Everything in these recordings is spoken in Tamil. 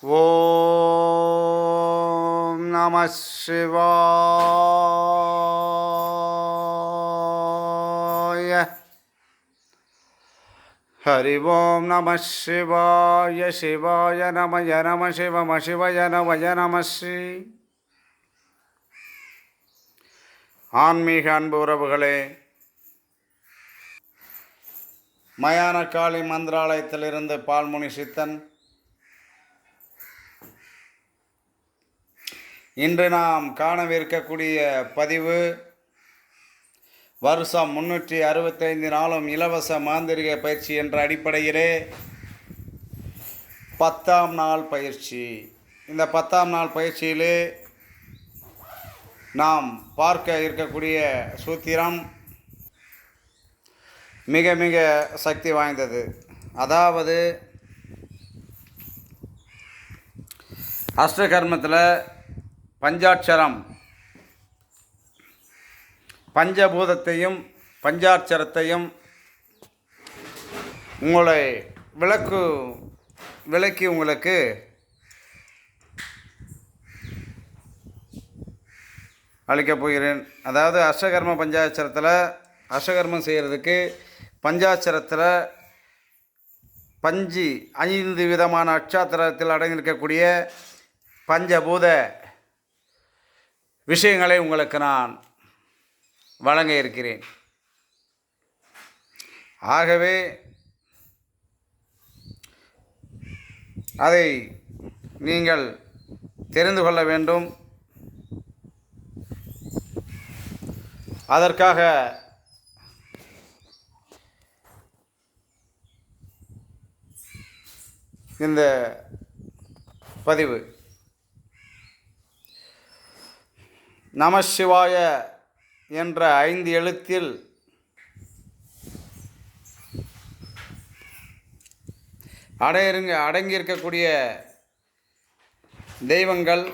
ஓம் நம சிவாய. ஹரி ஓம் நம சிவாய. சிவாய நமய நம சிவம சிவய நமய நம ஸ்ரீ. ஆன்மீக அன்பு உறவுகளே மயான காளி மந்திராலயத்திலிருந்து பால்முனி சித்தன் இன்று நாம் காணவிருக்கக்கூடிய பதிவு வருஷம் முன்னூற்றி அறுபத்தைந்து நாளும் இலவச மாந்திரிக பயிற்சி என்ற அடிப்படையிலே பத்தாம் நாள் பயிற்சி. இந்த பத்தாம் நாள் பயிற்சியிலே நாம் பார்க்க இருக்கக்கூடிய சூத்திரம் மிக மிக சக்தி வாய்ந்தது. அதாவது அஷ்டகர்மத்தில் பஞ்சாட்சரம். பஞ்சபூதத்தையும் பஞ்சாட்சரத்தையும் உங்களை விளக்கு விளக்கி உங்களுக்கு அளிக்கப் போகிறேன். அதாவது அஷ்டகர்ம பஞ்சாட்சரத்தில் அஷ்டகர்மம் செய்கிறதுக்கு பஞ்சாட்சரத்தில் பஞ்சு ஐந்து விதமான அட்சாத்திரத்தில் அடங்கியிருக்கக்கூடிய பஞ்சபூத விஷயங்களை உங்களுக்கு நான் வழங்க இருக்கிறேன். ஆகவே அதை நீங்கள் தெரிந்து கொள்ள வேண்டும். அதற்காக இந்த பதிவு நமசிவாய என்ற ஐந்து எழுத்தில் அடையிருங்க அடங்கியிருக்கக்கூடிய தெய்வங்கள்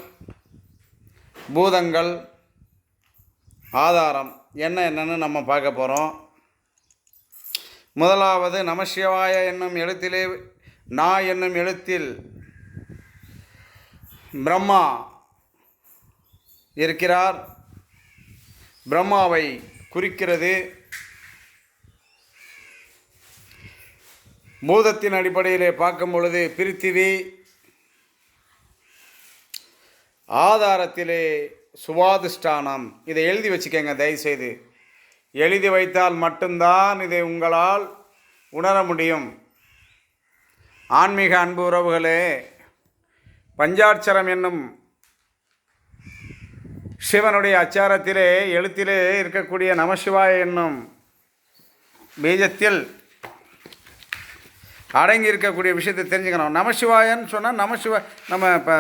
பூதங்கள் ஆதாரம் என்ன என்னன்னு நம்ம பார்க்க போகிறோம் முதலாவது நமசிவாய என்னும் எழுத்திலே நா என்னும் எழுத்தில் பிரம்மா இருக்கிறார். பிரம்மாவை குறிக்கிறது. பூதத்தின் அடிப்படையிலே பார்க்கும் பொழுது பிரித்திவி ஆதாரத்திலே சுவாதிஷ்டானம். இதை எழுதி வச்சுக்கோங்க தயவுசெய்து. எழுதி வைத்தால் மட்டும்தான் இதை உங்களால் உணர முடியும். ஆன்மீக அன்பு உறவுகளே பஞ்சாட்சரம் என்னும் சிவனுடைய அச்சாரத்திலே எழுத்திலே இருக்கக்கூடிய நமசிவாய என்னும் பீஜத்தில் அடங்கி இருக்கக்கூடிய விஷயத்தை தெரிஞ்சுக்கணும். நமசிவாயன்னு சொன்னால் நமசிவா நம்ம இப்போ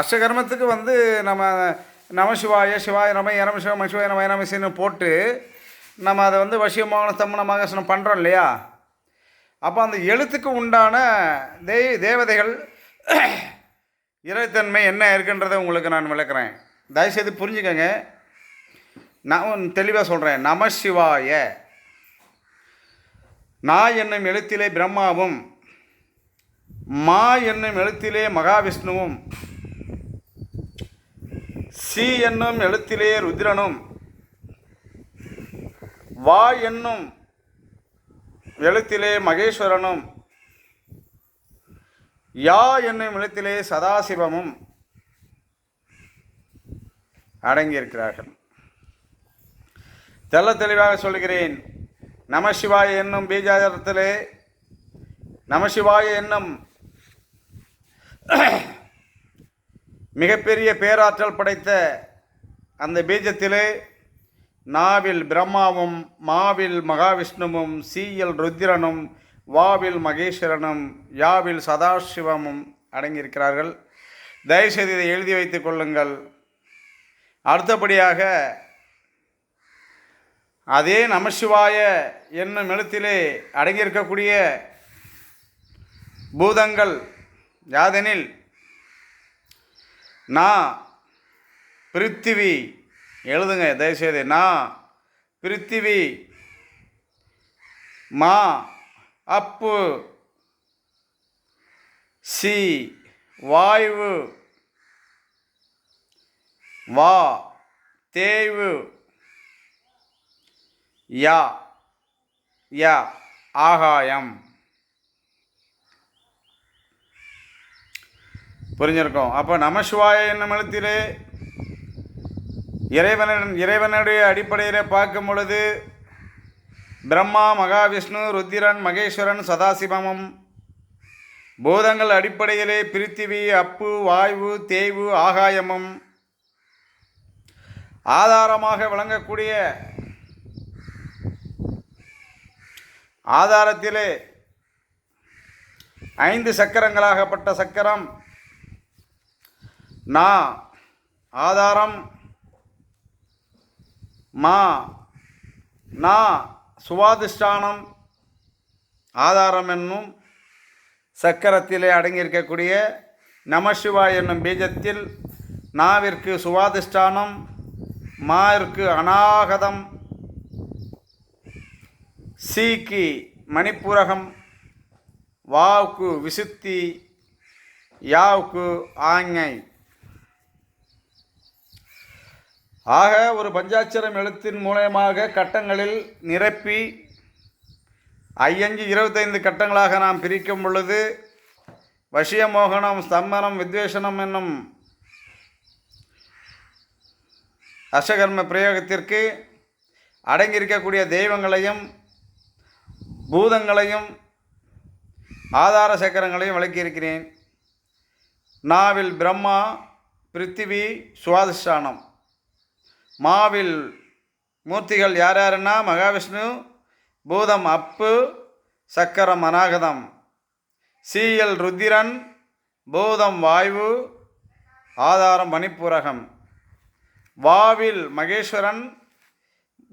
அஷ்டகர்மத்துக்கு வந்து நம்ம நமசிவாய சிவாய நம இரம சிவ சிவாய நம எனமசின்னு போட்டு நம்ம அதை வந்து வசியமான தம்மன மகாசனம் பண்ணுறோம் இல்லையா? அப்போ அந்த எழுத்துக்கு உண்டான தே தேவதைகள் இறைத்தன்மை என்ன இருக்குன்றதை உங்களுக்கு நான் விளக்குறேன். தயவுசெய்து புரிஞ்சுக்கங்க. நான் தெளிவாக சொல்கிறேன் நமசிவாய நா என்னும் எழுத்திலே பிரம்மாவும் மா என்னும் எழுத்திலே மகாவிஷ்ணுவும் சி என்னும் எழுத்திலே ருத்ரனும் வா என்னும் எழுத்திலே மகேஸ்வரனும் யா என்னும் எழுத்திலே சதாசிவமும் அடங்கியிருக்கிறார்கள். தெள்ள தெளிவாக சொல்கிறேன். நமசிவாய என்னும் பீஜாதாரத்திலே நமசிவாய என்னும் மிகப்பெரிய பேராற்றல் படைத்த அந்த பீஜத்திலே நாவில் பிரம்மாவும் மாவில் மகாவிஷ்ணுவும் சீயல் ருத்திரனும் வாவில் மகேஸ்வரனும் யாவில் சதாசிவமும் அடங்கியிருக்கிறார்கள். தயவுசெய்து இதை எழுதி வைத்துக் கொள்ளுங்கள். அடுத்தபடியாக அதே நமசிவாய என்னும் எழுத்திலே அடங்கியிருக்கக்கூடிய பூதங்கள் யாதெனில் நான் பிருத்திவி எழுதுங்க தயவுசெய்து. நான் பிருத்திவி மா அப்பு சி வாய்வு வா. தேய்வு. யா. யா. ஆகாயம். புரிஞ்சிருக்கோம். அப்போ நமசிவாய என்னும் எழுத்திலே இறைவனின் இறைவனுடைய அடிப்படையில் பார்க்கும் பொழுது பிரம்மா மகாவிஷ்ணு ருத்திரன் மகேஸ்வரன் சதாசிவமும் பூதங்கள் அடிப்படையிலே பிரித்திவி அப்பு வாய்வு தேய்வு ஆகாயமும் ஆதாரமாக விளங்கக்கூடிய ஆதாரத்திலே ஐந்து சக்கரங்களாகப்பட்ட சக்கரம். நா ஆதாரம். மா நா சுவாதிஷ்டானம். ஆதாரம் என்னும் சக்கரத்திலே அடங்கியிருக்கக்கூடிய நமசிவா என்னும் பீஜத்தில் நாவிற்கு சுவாதிஷ்டானம். மாவிற்கு அநாகதம். சீக்கு மணிப்புரகம். வாவுக்கு விசுத்தி. யாவுக்கு ஆங்கை. ஆக ஒரு பஞ்சாட்சரம் எழுத்தின் மூலயமாக கட்டங்களில் நிரப்பி ஐயஞ்சு இருபத்தைந்து கட்டங்களாக நாம் பிரிக்கும் பொழுது வசியமோகனம் ஸ்தம்பனம் வித்வேஷனம் என்னும் அஷ்டகர்ம பிரயோகத்திற்கு அடங்கியிருக்கக்கூடிய தெய்வங்களையும் பூதங்களையும் ஆதார சக்கரங்களையும் விளக்கியிருக்கிறேன். நாவில் பிரம்மா பிருத்திவி சுவாதிஷ்டானம். மாவில் மூர்த்திகள் யார் யாருன்னா மகாவிஷ்ணு பூதம் அப்பு சக்கரம் அநாகதம். சீயல் ருத்திரன் பூதம் வாயு ஆதாரம் மணிப்புரகம் வாவில் மகேஸ்வரன்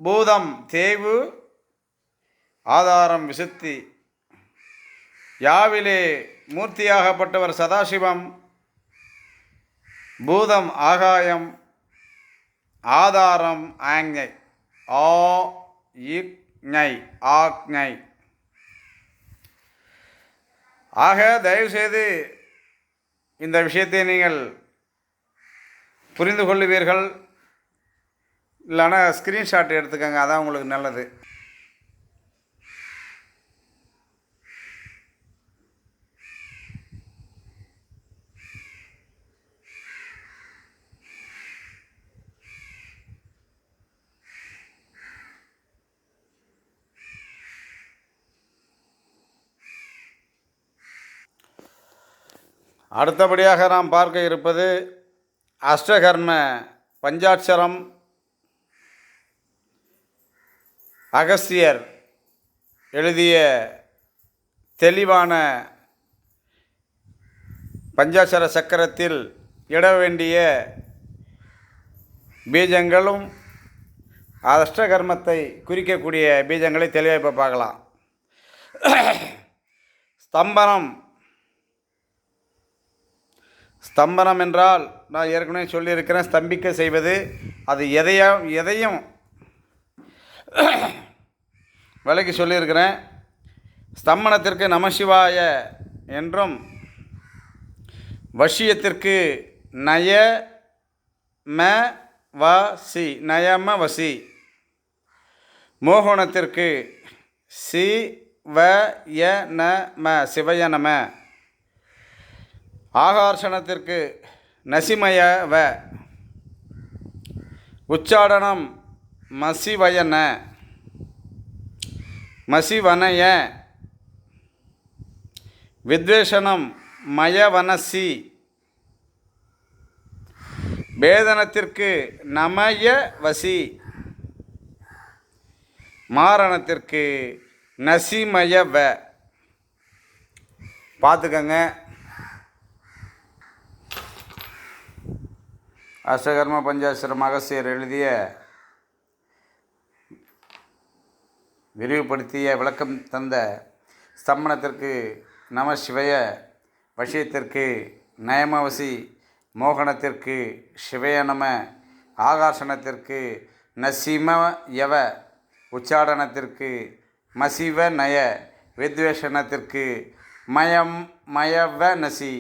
பூதம் தேவு ஆதாரம் விசுத்தி. யாவிலே மூர்த்தியாகப்பட்டவர் சதாசிவம் பூதம் ஆகாயம் ஆதாரம் ஆஞை ஆ இக்ஞை ஆக்ஞை. ஆக தயவுசெய்து இந்த விஷயத்தை நீங்கள் புரிந்து கொள்ளுவீர்கள். இல்லைன்னா ஸ்க்ரீன்ஷாட் எடுத்துக்கோங்க அதான் உங்களுக்கு நல்லது. அடுத்தபடியாக நாம் பார்க்க இருப்பது அஷ்டகர்ம பஞ்சாட்சரம். அகஸ்தியர் எழுதிய தெளிவான பஞ்சாசர சக்கரத்தில் இட வேண்டிய பீஜங்களும் அஷ்டகர்மத்தை குறிக்கக்கூடிய பீஜங்களை தெளிவாக இப்போ பார்க்கலாம். ஸ்தம்பனம். ஸ்தம்பனம் என்றால் நான் ஏற்கனவே சொல்லியிருக்கிறேன் ஸ்தம்பிக்க செய்வது அது எதையும் எதையும் விலைக்கு சொல்லியிருக்கிறேன். ஸ்தம்பனத்திற்கு நமசிவாய என்றும் வசியத்திற்கு நய ம வ சி நயம வசி மோகனத்திற்கு சி வ ய ந ம சிவய நம ஆகர்ஷணத்திற்கு நசிமய வ உச்சாடனம் மசிவயன. மசிவனய. வித்வேஷனம் மயவனசி. வேதனத்திற்கு நமய வசி மாரணத்திற்கு நசிமய வ பார்த்துக்கங்க. அஷ்டகர்ம பஞ்சாசிரம் அகசியர் எழுதிய விரிவுபடுத்திய விளக்கம் தந்த ஸ்தம்பனத்திற்கு நம சிவய வசியத்திற்கு நயமவசி மோகனத்திற்கு சிவய நம ஆகாசனத்திற்கு நசிம யவ உச்சாடனத்திற்கு மசிவ நய வித்வேஷனத்திற்கு மயம் மயவ நசி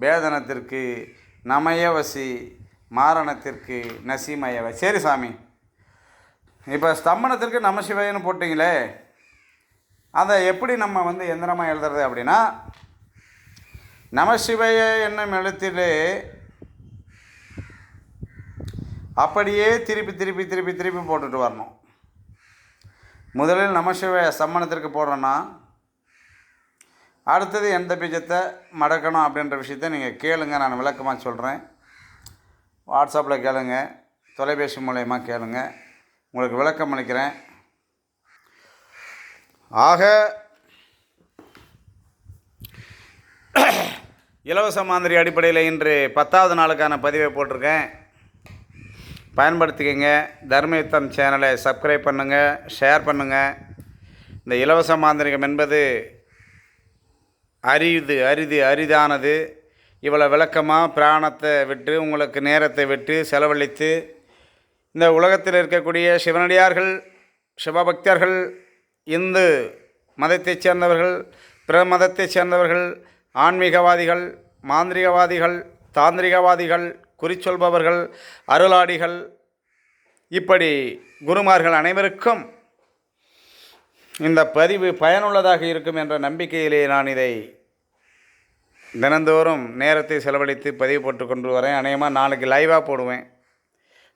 பேதனத்திற்கு நமயவசி மாரணத்திற்கு நசிமயவ. சரி சாமி. இப்போ ஸ்தம்பனத்திற்கு நமசிவாயன்னு போட்டிங்களே அதை எப்படி நம்ம வந்து எந்திரமாக எழுதுறது அப்படின்னா நமசிவய என்னும் எழுத்திலே அப்படியே திருப்பி திருப்பி திருப்பி திருப்பி போட்டுட்டு வரணும். முதலில் நமசிவய சம்மணத்திற்கு போடுறோன்னா அடுத்தது எந்த பீஜத்தை மடக்கணும் அப்படின்ற விஷயத்த நீங்கள் கேளுங்க. நான் விளக்கமாக சொல்கிறேன் வாட்ஸ்அப்பில் கேளுங்க. தொலைபேசி மூலயமா கேளுங்கள் உங்களுக்கு விளக்கம் அளிக்கிறேன். ஆக இலவச மாதிரி அடிப்படையில் இன்று பத்தாவது நாளுக்கான பதிவை போட்டிருக்கேன். பயன்படுத்திக்கங்க. தர்மயுத்தம் சேனலை சப்ஸ்கிரைப் பண்ணுங்கள் ஷேர் பண்ணுங்கள் இந்த இலவச மாந்திரிகம் என்பது அரிது அரிது அரிதானது. இவ்வளோ விளக்கமாக பிராணத்தை விட்டு உங்களுக்கு நேரத்தை விட்டு செலவழித்து இந்த உலகத்தில் இருக்கக்கூடிய சிவனடியார்கள் சிவபக்தர்கள் இந்து மதத்தைச் சேர்ந்தவர்கள் பிற மதத்தைச் சேர்ந்தவர்கள் ஆன்மீகவாதிகள் மாந்திரிகவாதிகள் தாந்திரிகவாதிகள் குறிச்சொல்பவர்கள் அருளாடிகள் இப்படி குருமார்கள் அனைவருக்கும் இந்த பதிவு பயனுள்ளதாக இருக்கும் என்ற நம்பிக்கையிலே நான் இதை தினந்தோறும் நேரத்தை செலவழித்து பதிவு போட்டு கொண்டு வரேன். அநேகமாக நாளைக்கு லைவாக போடுவேன்.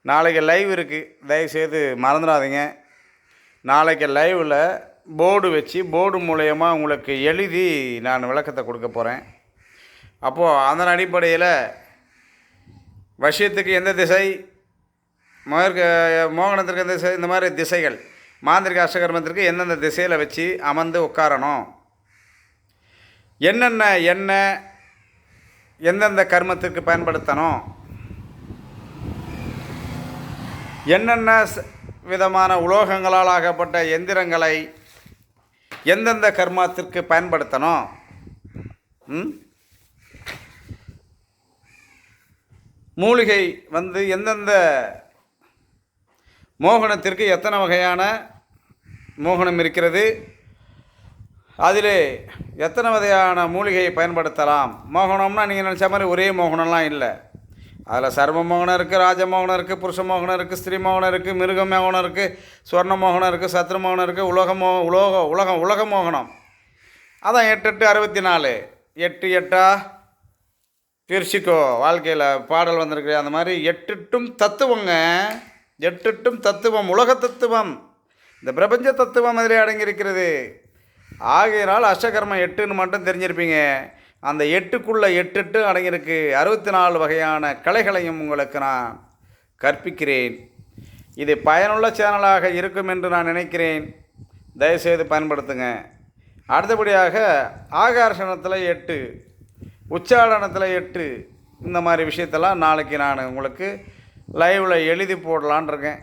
நாளைக்கு லைவ் இருக்குது தயவுசெய்து மறந்துடாதீங்க. நாளைக்கு லைவில் போர்டு வச்சு போர்டு மூலயமா உங்களுக்கு எழுதி நான் விளக்கத்தை கொடுக்க போகிறேன் அப்போது அதன் அடிப்படையில் வசியத்துக்கு எந்த திசை மோக மோகனத்திற்கு எந்த திசை இந்த மாதிரி திசைகள் மாந்திரிக அஷ்டகர்மத்திற்கு எந்தெந்த திசையில் வச்சு அமர்ந்து உட்காரணும். என்னென்ன எண்ணெய் எந்தெந்த கர்மத்திற்கு பயன்படுத்தணும். என்னென்ன ச- விதமான உலோகங்களால் ஆகப்பட்ட எந்திரங்களை எந்தெந்த கர்மத்திற்கு பயன்படுத்தணும்? மூலிகை வந்து எந்தெந்த மோகனத்திற்கு எத்தனை வகையான மோகனம் இருக்கிறது? அதிலே எத்தனை வகையான மூலிகையை பயன்படுத்தலாம்? மோகனம்னா நீங்கள் நினச்ச மாதிரி ஒரே மோகனம்லாம் இல்லை. அதில் சர்வ மோகனம் இருக்குது ராஜமோகனம் இருக்குது புருஷ மோகனம் இருக்குது ஸ்திரீ மோகனம் இருக்குது மிருக மோகனம் இருக்குது சுவர்ண மோகனம் இருக்குது சத்ரு மோகனம் இருக்குது உலக மோ உலோக உலகம் உலக மோகனம். அதான் எட்டு எட்டு அறுபத்தி நாலு எட்டு எட்டா? பிரிச்சுக்கோ வாழ்க்கையில் பாடல் வந்திருக்கு அந்த மாதிரி எட்டுட்டும் தத்துவங்க எட்டுட்டும் தத்துவம் உலக தத்துவம். இந்த பிரபஞ்ச தத்துவம் அதில் அடங்கியிருக்கிறது. ஆகையினால் அஷ்டகர்மம் எட்டுன்னு மட்டும் தெரிஞ்சிருப்பீங்க. அந்த எட்டுக்குள்ளே எட்டெட்டு அடங்கியிருக்கு. அறுபத்தி நாலு வகையான கலைகளையும் உங்களுக்கு நான் கற்பிக்கிறேன். இது பயனுள்ள சேனலாக இருக்கும் என்று நான் நினைக்கிறேன். தயவுசெய்து பயன்படுத்துங்க. அடுத்தபடியாக ஆகார்ஷணத்தில் எட்டு உச்சாடனத்தில் எட்டு இந்த மாதிரி விஷயத்தெல்லாம் நாளைக்கு நான் உங்களுக்கு லைவில் எழுதி போடலான் இருக்கேன்.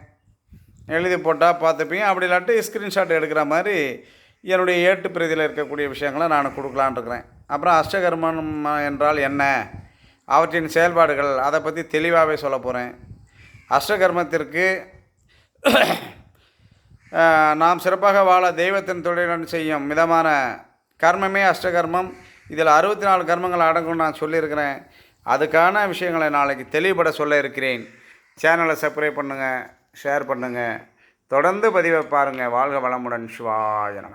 எழுதி போட்டால் பார்த்துப்பீங்க. அப்படி இல்லாட்டி ஸ்க்ரீன்ஷாட் எடுக்கிற மாதிரி என்னுடைய ஏட்டு பிரதியில் இருக்கக்கூடிய விஷயங்களை நான் கொடுக்கலான் இருக்கிறேன் அப்புறம் அஷ்டகர்மம் என்றால் என்ன? அவற்றின் செயல்பாடுகள் அதை பற்றி தெளிவாகவே சொல்ல போகிறேன் அஷ்டகர்மத்திற்கு நாம் சிறப்பாக வாழ தெய்வத்தின் தொழிலுடன் செய்யும் மிதமான கர்மமே அஷ்டகர்மம். இதில் அறுபத்தி நாலு கர்மங்கள் அடங்கும் நான் சொல்லியிருக்கிறேன். அதுக்கான விஷயங்களை நாளைக்கு தெளிவுபட சொல்ல இருக்கிறேன். சேனலை சப்ஸ்கிரைப் பண்ணுங்கள் ஷேர் பண்ணுங்கள் தொடர்ந்து பதிவை பாருங்கள் வாழ்க வளமுடன். சிவாய